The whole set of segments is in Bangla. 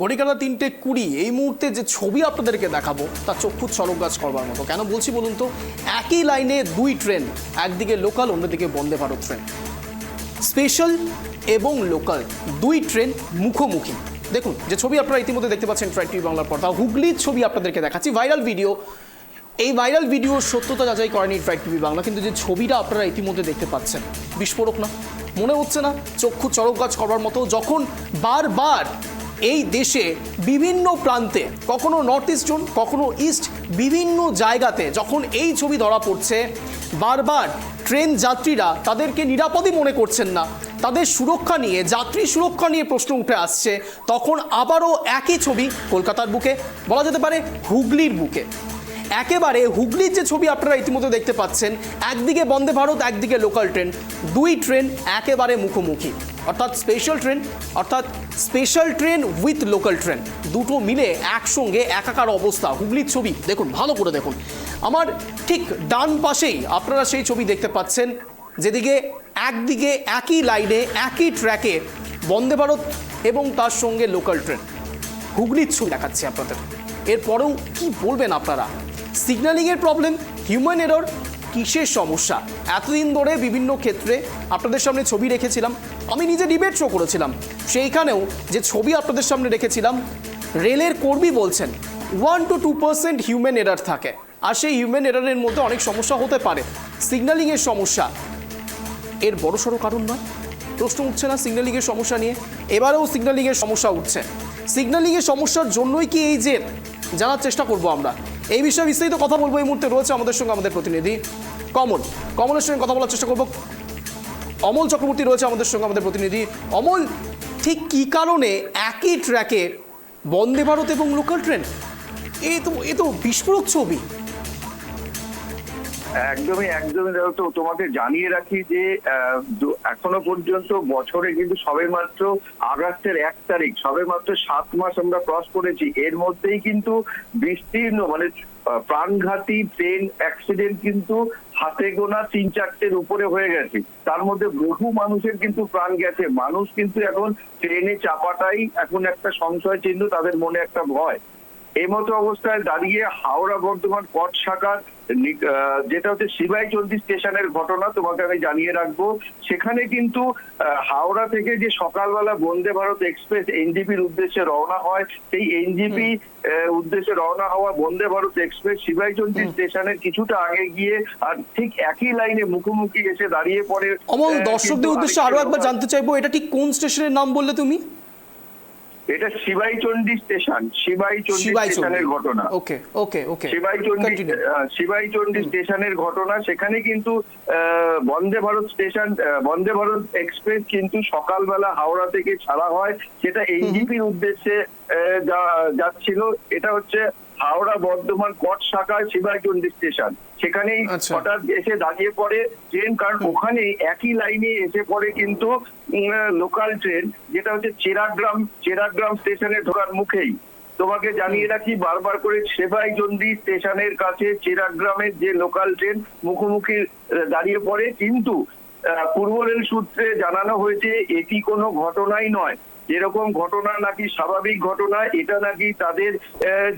ঘড়িকাটা তিনটে কুড়ি। এই মুহূর্তে যে ছবি আপনাদেরকে দেখাবো, তা চক্ষু চলক গাছ করবার মতো। কেন বলছি বলুন তো? একই লাইনে দুই ট্রেন, একদিকে লোকাল, অন্যদিকে বন্দে ভারত ট্রেন। স্পেশাল এবং লোকাল, দুই ট্রেন মুখোমুখি। দেখুন, যে ছবি আপনারা ইতিমধ্যে দেখতে পাচ্ছেন ট্রাই টিভি বাংলার পর্দা, হুগলির ছবি আপনাদেরকে দেখাচ্ছি, ভাইরাল ভিডিও। এই ভাইরাল ভিডিওর সত্যতা যাচাই করেনি ট্রাই টিভি বাংলা, কিন্তু যে ছবিটা আপনারা ইতিমধ্যে দেখতে পাচ্ছেন, বিস্ফোরক না। মনে হচ্ছে না, চক্ষু চরক গাছ করবার মতো, যখন বারবার এই দেশে বিভিন্ন প্রান্তে, কখনো নর্থ ইস্ট জোন কখনো ইস্ট বিভিন্ন জায়গাতে যখন এই ছবি ধরা পড়ছে, বারবার ট্রেন যাত্রীরা তাদেরকে নিরাপদই মনে করছেন না। তাদের সুরক্ষা নিয়ে, যাত্রী সুরক্ষা নিয়ে প্রশ্ন উঠে আসছে। তখন আবারও একই ছবি কলকাতার বুকে, বলা যেতে পারে হুগলির বুকে। একেবারে হুগলির যে ছবি আপনারা ইতিমধ্যে দেখতে পাচ্ছেন, একদিকে বন্দে ভারত, একদিকে লোকাল ট্রেন দুই ট্রেন একেবারে মুখোমুখি। অর্থাৎ স্পেশাল ট্রেন অর্থাৎ special train with local train দুটো মিলে একসঙ্গে একাকার অবস্থা। হুগলির ছবি, দেখুন, ভালো করে দেখুন। আমার ঠিক ডান পাশেই আপনারা সেই ছবি দেখতে পাচ্ছেন। যেদিকে একদিকে একই লাইনে একই ট্র্যাকে বন্দে ভারত এবং তার সঙ্গে লোকাল ট্রেন হুগলির ছবি দেখাচ্ছি আপনাদের। এরপরেও কি বলবেন আপনারা? সিগন্যালিংয়ের প্রবলেম হিউম্যান এরর কিসের সমস্যা? এতদিন ধরে বিভিন্ন ক্ষেত্রে আপনাদের সামনে ছবি রেখেছিলাম। আমি নিজে ডিবেট শো করেছিলাম। সেইখানেও যে ছবি আপনাদের সামনে রেখেছিলাম, রেলের কর্মী বলছেন one to two percent human error থাকে। আর সেই হিউম্যান এররের মধ্যে অনেক সমস্যা হতে পারে। সিগন্যালিংয়ের সমস্যা। এর বড় সড়ো কারণ নয়। প্রশ্ন উঠছে না সিগন্যালিংয়ের সমস্যা নিয়ে। এবারেও সিগন্যালিংয়ের সমস্যা উঠছে। সিগন্যালিংয়ের সমস্যার জন্যই কি এই যে জানার চেষ্টা করব আমরা। এই বিষয়ে বিস্তারিত কথা বলব। এই মুহূর্তে রয়েছে আমাদের সঙ্গে আমাদের প্রতিনিধি কমল। কমলের সঙ্গে কথা বলার চেষ্টা করব। অমল চক্রবর্তী রয়েছে আমাদের সঙ্গে আমাদের প্রতিনিধি। অমল, ঠিক কী কারণে একই ট্র্যাকে বন্দে ভারত এবং লোকাল ট্রেন? এ তো এ তো বিস্ফোরক ছবি। একদমই একদমই। তো, তোমাকে জানিয়ে রাখি যে এখনও পর্যন্ত বছরে কিন্তু সবে মাত্র আগস্টের এক তারিখ সবে মাত্র সাত মাস আমরা ক্রস করেছি। এর মধ্যেই কিন্তু বিস্তীর্ণ মানে প্রাণঘাতী ট্রেন অ্যাক্সিডেন্ট কিন্তু হাতে গোনা তিন চারটের উপরে হয়ে গেছে। তার মধ্যে বহু মানুষের কিন্তু প্রাণ গেছে। মানুষ কিন্তু এখন ট্রেনে চাপাটাই এখন একটা সংশয় চিহ্ন, তাদের মনে একটা ভয়। এই মতো অবস্থায় দাঁড়িয়ে হাওড়া বর্ধমান কট শাখার যেটা হচ্ছে সিবাই চন্ডী স্টেশনের ঘটনা তোমাকে আমি জানিয়ে রাখব। সেখানে কিন্তু হাওড়া থেকে যে সকালবেলা বন্দে ভারত এক্সপ্রেস এনজিপির উদ্দেশ্যে রওনা হয় সেই এনজিপি উদ্দেশ্যে রওনা হওয়া বন্দে ভারত এক্সপ্রেস সিবাই চন্ডী স্টেশনের কিছুটা আগে গিয়ে আর ঠিক একই লাইনে মুখোমুখি এসে দাঁড়িয়ে পড়ে অমল দর্শকদের উদ্দেশ্যে আরও একবার জানতে চাইব এটা ঠিক কোন স্টেশনের নাম বললে তুমি? এটা শিবাইচন্ডী স্টেশন শিবাইচন্ডী স্টেশনের ঘটনা। ওকে ওকে ওকে। শিবাই চন্ডী শিবাই চন্ডী স্টেশনের ঘটনা সেখানে কিন্তু আহ, বন্দে ভারত স্টেশন বন্দে ভারত এক্সপ্রেস কিন্তু সকালবেলা হাওড়া থেকে ছাড়া হয়। সেটা এনজিপির উদ্দেশ্যে যাচ্ছিল। এটা হচ্ছে হাওড়া বর্ধমান কট শাখায় শিবাইচন্ডী স্টেশন। সেখানেই আচ্ছা। হঠাৎ এসে দাঁড়িয়ে পড়ে ট্রেন কারণ ওখানে একই লাইনে এসে পড়ে কিন্তু লোকাল ট্রেন যেটা হচ্ছে চেরাগ্রাম চেরাগ্রাম স্টেশনে ঢোকার মুখেই। তোমাকে জানিয়ে রাখি বারবার করে সেবাই চন্ডী স্টেশনের কাছে চেরাগ্রামের যে লোকাল ট্রেন মুখোমুখি দাঁড়িয়ে পড়ে। কিন্তু পূর্ব রেল সূত্রে জানানো হয়েছে এটি কোনো ঘটনাই নয়। এরকম ঘটনা নাকি স্বাভাবিক ঘটনা এটা নাকি তাদের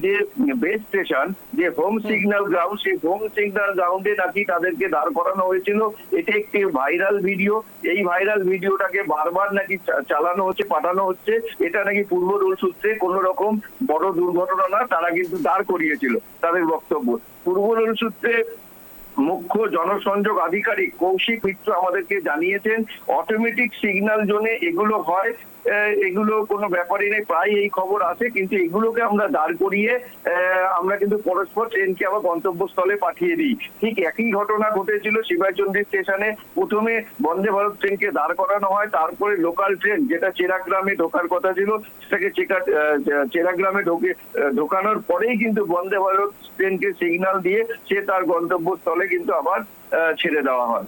যে বেস স্টেশন যে হোম। সিগন্যাল গ্রাউন্ড সেই হোম সিগন্যাল গ্রাউন্ডে নাকি তাদেরকে দাঁড় করানো হয়েছিল। এটা একটি ভাইরাল ভিডিও এই ভাইরাল ভিডিওটাকে বারবার নাকি চালানো হচ্ছে পাঠানো হচ্ছে। এটা নাকি পূর্ব রোল সূত্রে কোন রকম বড় দুর্ঘটনা না তারা কিন্তু দাঁড় করিয়েছিল তাদের বক্তব্য। পূর্ব রোল সূত্রে মুখ্য জনসংযোগ আধিকারিক কৌশিক মিত্র আমাদেরকে জানিয়েছেন অটোমেটিক সিগন্যাল জোনে এগুলো হয়। এগুলো কোনো ব্যাপারই নেই, প্রায় এই খবর আছে, কিন্তু এগুলোকে আমরা দাঁড় করিয়ে আমরা কিন্তু পরস্পর ট্রেনকে আবার গন্তব্যস্থলে পাঠিয়ে দিই। ঠিক একই ঘটনা ঘটেছিল শিবাইচন্ডী স্টেশনে। প্রথমে বন্দে ভারত ট্রেনকে দাঁড় করানো হয়, তারপরে লোকাল ট্রেন যেটা চেরাগ্রামে ঢোকার কথা ছিল, সেটাকে চেরাগ্রামে ঢোকে ঢোকানোর পরেই কিন্তু বন্দে ভারত ট্রেনকে সিগন্যাল দিয়ে সে তার গন্তব্যস্থলে কিন্তু আবার ছেড়ে দেওয়া হয়।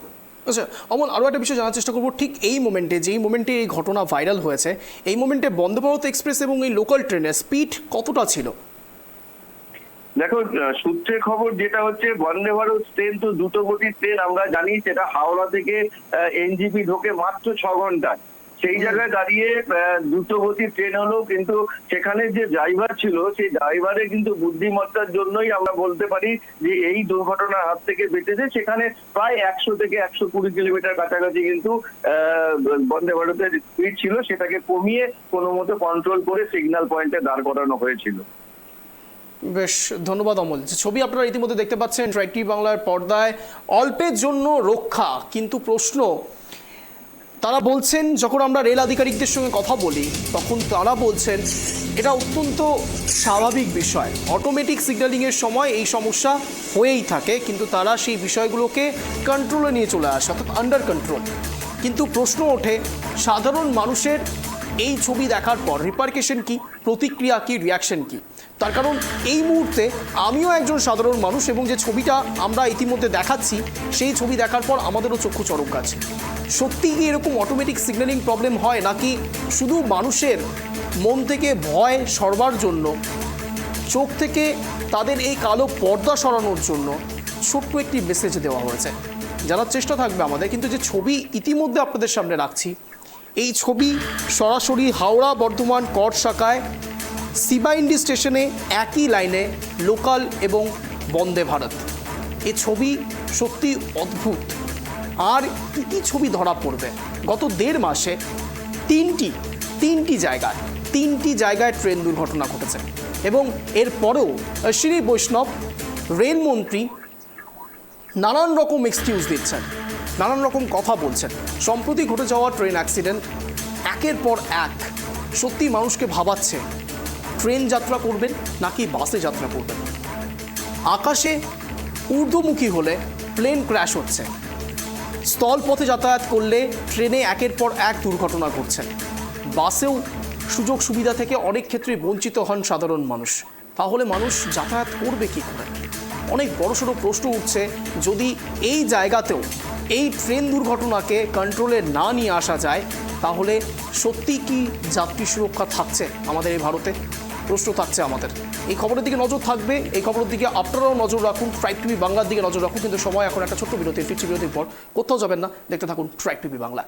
আচ্ছা অমল আরও একটা বিষয় জানার চেষ্টা করব। ঠিক এই মোমেন্টে যেই মোমেন্টে এই ঘটনা ভাইরাল হয়েছে এই মোমেন্টে বন্দে ভারত এক্সপ্রেস এবং এই লোকাল ট্রেনের স্পিড কতটা ছিল? দেখো সূত্রের খবর যেটা হচ্ছে বন্দে ভারত ট্রেন তো দ্রুত গতির ট্রেন আমরা জানি সেটা হাওড়া থেকে এনজিপি ঢোকে মাত্র ছ ঘন্টায়। সেই জায়গায় দাঁড়িয়ে আহ, দ্রুতগতি ট্রেন হলো কিন্তু সেখানে যে ড্রাইভার ছিল সেই ড্রাইভারের কিন্তু বুদ্ধিমত্তার জন্যই আমরা বলতে পারি যে এই দুর্ঘটনার হাত থেকে বেঁচেছে। সেখানে প্রায় একশো থেকে একশো কুড়ি কিলোমিটার কাছাকাছি কিন্তু বন্দে ভারতের স্পিড ছিল। সেটাকে কমিয়ে কোনো মতো কন্ট্রোল করে সিগন্যাল পয়েন্টে দাঁড় করানো হয়েছিল। বেশ ধন্যবাদ অমল। যে ছবি আপনারা ইতিমধ্যে দেখতে পাচ্ছেন ট্রাই টিভি বাংলার পর্দায় অল্পের জন্য রক্ষা। কিন্তু প্রশ্ন তারা বলছেন, যখন আমরা রেল আধিকারিকদের সঙ্গে কথা বলি, তখন তারা বলছেন, এটা অত্যন্ত স্বাভাবিক বিষয়। অটোমেটিক সিগন্যালিংয়ের সময় এই সমস্যা হয়েই থাকে, কিন্তু তারা সেই বিষয়গুলোকে কন্ট্রোলে নিয়ে চলে আসে, অর্থাৎ আন্ডার কন্ট্রোল কিন্তু প্রশ্ন ওঠে, সাধারণ মানুষের এই ছবি দেখার পর রিপার্কেশন কি, প্রতিক্রিয়া কি রিয়াকশন কি? তার কারণ, এই মুহূর্তে আমিও একজন সাধারণ মানুষ এবং যে ছবিটা আমরা ইতিমধ্যে দেখাচ্ছি, সেই ছবি দেখার পর আমাদেরও চক্ষু চরক গাছে সত্যি কি এরকম অটোমেটিক সিগন্যালিং প্রবলেম হয় নাকি শুধু মানুষের মন থেকে ভয় সরবার জন্য? চোখ থেকে তাদের এই কালো পর্দা সরানোর জন্য ছোট্ট একটি মেসেজ দেওয়া হয়েছে। জানার চেষ্টা থাকবে আমাদের, কিন্তু যে ছবি ইতিমধ্যে আপনাদের সামনে রাখছি, এই ছবি সরাসরি হাওড়া বর্ধমান কর শাখায় সিবাইন্ডি স্টেশনে একই লাইনে লোকাল এবং বন্দে ভারত। এ ছবি সত্যি অদ্ভুত। আর কী কী ছবি ধরা পড়বে? গত দেড় মাসে তিনটি তিনটি জায়গায় তিনটি জায়গায় ট্রেন দুর্ঘটনা ঘটেছে। এবং এরপরেও শ্রী বৈষ্ণব রেলমন্ত্রী নানান রকম এক্সকিউজ দিচ্ছেন, নানান রকম কথা বলছেন। সম্প্রতি ঘটে যাওয়া ট্রেন অ্যাক্সিডেন্ট একের পর এক সত্যি মানুষকে ভাবাচ্ছে, ট্রেন যাত্রা করবেন নাকি বাসে যাত্রা করবেন? আকাশে ঊর্ধ্বমুখী হলে প্লেন ক্র্যাশ হচ্ছে। স্থলপথে যাতায়াত করলে ট্রেনে একের পর এক দুর্ঘটনা ঘটছে। বাসেও সুযোগ সুবিধা থেকে অনেক ক্ষেত্রে বঞ্চিত হন সাধারণ মানুষ। তাহলে মানুষ যাতায়াত করবে কি করে? অনেক বড়সড় প্রশ্ন উঠছে, যদি এই জায়গাতেও এই ট্রেন দুর্ঘটনাকে কন্ট্রোলে না নিয়ে আসা যায়, তাহলে সত্যি কি যাত্রী সুরক্ষা থাকছে আমাদের এই ভারতে? প্রশ্ন থাকছে আমাদের। এই খবরের দিকে নজর থাকবে। এই খবরের দিকে আপনারাও নজর রাখুন। ট্রাইব টিভি বাংলার দিকে নজর রাখুন। কিন্তু সময় এখন একটা ছোট্ট বিরতি ফিরছি বিরতির পর কোথাও যাবেন না। দেখতে থাকুন ট্রাইব টিভি বাংলা।